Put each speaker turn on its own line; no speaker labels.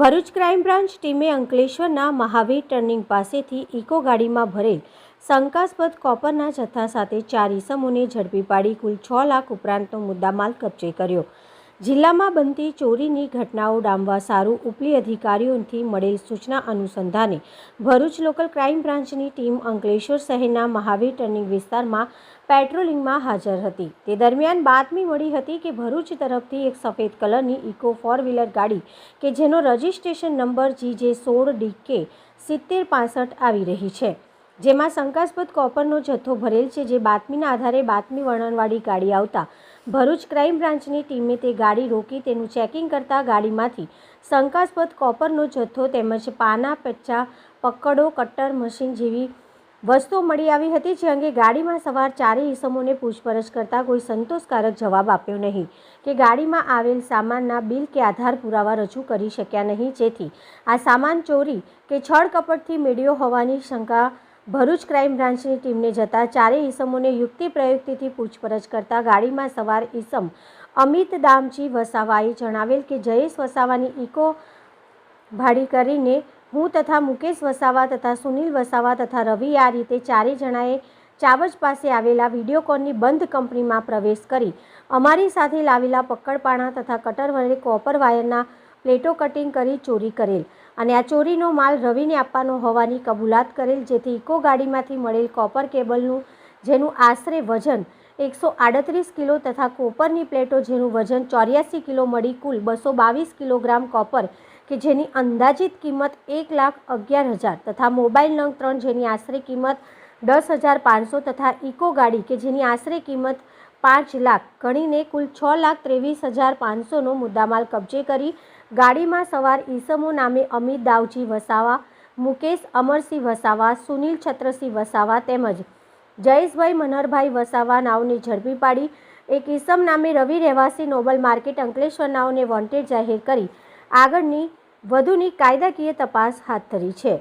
Bharuch crime branch ટીમે અંકલેશ્વરના Mahavir turning પાસેથી ઇકો ગાડીમાં ભરેલ શંકાસ્પદ કોપરના જથ્થા સાથે ચાર ઇસમોને ઝડપી પાડી કુલ છ લાખ ઉપરાંતનો મુદ્દામાલ કબજે કર્યો. જિલ્લામાં બનતી ચોરીની ઘટનાઓ ડામવા સારું ઉપલી અધિકારીઓથી મળેલ સૂચના અનુસંધાને ભરૂચ લોકલ ક્રાઇમ બ્રાન્ચની ટીમ અંકલેશ્વર શહેરના મહાવીર ટર્નિંગ વિસ્તારમાં પેટ્રોલિંગમાં હાજર હતી. તે દરમિયાન બાતમી મળી હતી કે ભરૂચ તરફથી એક સફેદ કલરની ઇકો ફોર વ્હીલર ગાડી કે જેનો રજિસ્ટ્રેશન નંબર જી જે સોળ ડી કે સિત્તેર પાસઠ આવી રહી છે. જેમાં શંકાસ્પદ કોપરનો જથ્થો ભરેલ છે જે બાતમીના આધારે બાતમી વર્ણનવાળી ગાડી આવતા ભરૂચ ક્રાઇમ બ્રાન્ચની ટીમે તે ગાડી રોકી તેનું ચેકિંગ કરતા ગાડીમાંથી શંકાસ્પદ કોપરનો જથ્થો તેમજ પાના, પચ્ચા, પકડો કટર મશીન જેવી વસ્તુઓ મળી આવી હતી, જે અંગે ગાડીમાં સવાર ચારેય ઇસમોને પૂછપરછ કરતા કોઈ સંતોષકારક જવાબ આપ્યો નહીં કે ગાડીમાં આવેલ સામાનના બિલ કે આધાર પુરાવા રજૂ કરી શક્યા નહીં. જેથી આ સામાન ચોરી કે છળકપટથી મેળ્યો હોવાની શંકા ભરૂચ ક્રાઇમ બ્રાન્ચની ટીમને જતા ચારેય ઈસમોને યુક્તિ પ્રયુક્તિથી પૂછપરછ કરતા ગાડીમાં સવાર ઈસમ અમિત દામજી વસાવાએ જણાવેલ કે જયેશ વસાવાની ઇકો ભાડી કરીને હું તથા મુકેશ વસાવા તથા સુનિલ વસાવા તથા રવિ આ રીતે ચારેય જણાએ ચાવજ પાસે આવેલા વિડીયોકોનની બંધ કંપનીમાં પ્રવેશ કરી. અમારી સાથે લાવેલા પકડપાણા તથા કટર વડે કોપર વાયરના પ્લેટો કટિંગ કરી ચોરી કરેલ. અને આ ચોરીનો માલ રવિને આપવાનો હોવાની કબૂલાત કરેલ, જેથી ઇકો ગાડીમાંથી મળેલ કોપર કેબલનું, જેનું આશરે વજન એકસો આડત્રીસ કિલો તથા કોપરની પ્લેટો જેનું વજન ચોર્યાસી કિલો મળી કુલ બસો બાવીસ કિલોગ્રામ કોપર, કે જેની અંદાજિત કિંમત એક લાખ અગિયાર હજાર તથા મોબાઈલ નંગ ત્રણ જેની આશરે કિંમત દસ હજાર પાંચસો તથા ઇકો ગાડી કે જેની આશરે કિંમત પાંચ લાખ ગણીને કુલ છ લાખ ત્રેવીસ હજાર પાંચસોનો મુદ્દામાલ કબજે કરી ગાડીમાં સવાર ઈસમો નામે અમિત દાવજી વસાવા, મુકેશ અમરસિંહ વસાવા, સુનિલ છત્રસિંહ વસાવા તેમજ જયેશભાઈ મનહરભાઈ વસાવા નાવને ઝડપી પાડી એક ઈસમ નામે રવિ રહેવાસી નોબલ માર્કેટ અંકલેશ્વર નાવને વોન્ટેડ જાહેર કરી. આગળની વધુની કાયદાકીય તપાસ હાથ ધરી છે.